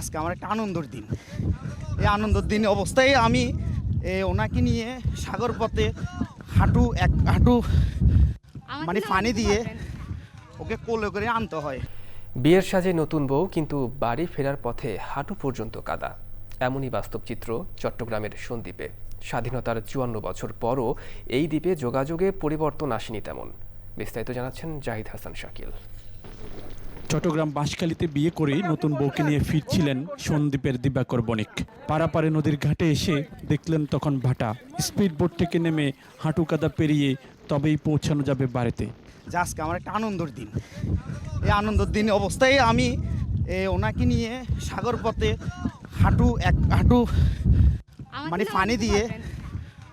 আজকে আমার একটা আনন্দের দিন। এই আনন্দের দিন অবস্থায় আমি ওনাকে নিয়ে সাগর পথে হাঁটু এক হাঁটু মানে পানি দিয়ে ওকে কোলে করে আনতে হয়। বিয়ের সাজে নতুন বউ কিন্তু বাড়ি ফেরার পথে হাঁটু পর্যন্ত কাদা। এমনই বাস্তব চিত্র চট্টগ্রামের সন্দ্বীপে। স্বাধীনতার চুয়ান্ন বছর পরও এই দ্বীপে যোগাযোগে পরিবর্তন আসেনি তেমন। বিস্তারিত জানাচ্ছেন জাহিদ হাসান শাকিল। চট্টগ্রাম বাঁশখালীতে বিয়ে করে নতুন বউকে নিয়ে ফিরছিলেন সন্দ্বীপের দিবাকর বণিক। পারাপারে নদীর ঘাটে এসে দেখলেন তখন ভাটা। স্পিড বোট থেকে নেমে হাঁটু কাদা পেরিয়ে তবেই পৌঁছানো যাবে বাড়িতে। যে আজকে আমার একটা আনন্দের দিন। এই আনন্দের দিন অবস্থায় আমি এ, ওনাকে নিয়ে সাগর পথে হাঁটু এক হাঁটু মানে পানি দিয়ে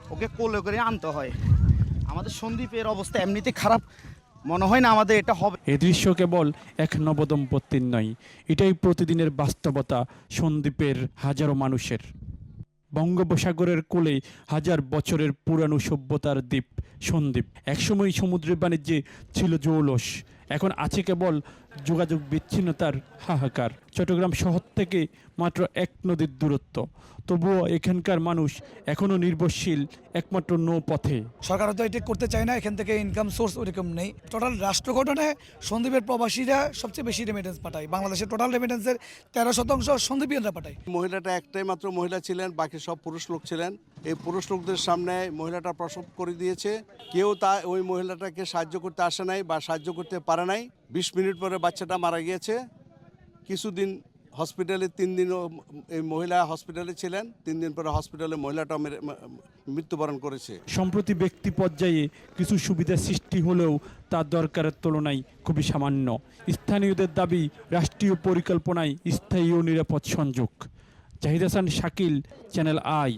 ওকে কোলে করে আনতে হয়। আমাদের সন্দীপের অবস্থা এমনিতে খারাপ। মনে হয় না আমাদের এটা হবে। এ দৃশ্য কেবল এক নবদম্পতির নয়, এটাই প্রতিদিনের বাস্তবতা সন্দ্বীপের হাজারো মানুষের। বঙ্গোপসাগরের কোলে হাজার বছরের পুরানো সভ্যতার দ্বীপ সন্দ্বীপ একসময় সমুদ্রের বাণিজ্যে ছিল জৌলস, এখন আছে কেবল যোগাযোগ বিচ্ছিন্নতার হাহাকার। চট্টগ্রাম শহর থেকে মাত্র এক নদীর দূরত্ব। তবুও এখানকার মানুষ এখনও নির্ভরশীল একমাত্র নৌপথে। সরকার তো এটি করতে চায় না এখান থেকে ইনকাম সোর্স ওরকম নেই। টোটাল রাষ্ট্র গঠনে সন্দীপের প্রবাসীরা সবচেয়ে বেশি রেমিটেন্স পাঠায়। বাংলাদেশের টোটাল রেমিটেন্সের তেরো শতাংশ সন্দীপিয়ানরা পাঠায়। মহিলাটা একটাই মাত্র মহিলা ছিলেন বাকি সব পুরুষ লোক ছিলেন। এই পুরুষ লোকদের সামনে মহিলাটা প্রসব করে দিয়েছে। কেউ তা ওই মহিলাটাকে সাহায্য করতে আসে নাই বা সাহায্য করতে পারে নাই। বিশ মিনিট পরে বাচ্চাটা মারা গিয়েছে। কিছুদিন হসপিটালে, তিন দিনও এই মহিলা হসপিটালে ছিলেন। তিন দিন পরে হসপিটালে মহিলাটা মৃত্যুবরণ করেছে। সম্প্রতি ব্যক্তি পর্যায়ে কিছু সুবিধা সৃষ্টি হলেও তার দরকারের তুলনায় খুবই সামান্য। স্থানীয়দের দাবি, রাষ্ট্রীয় পরিকল্পনায় স্থায়ী ও নিরাপদ সংযোগ। Zahid Hasan, Shakil, channel I.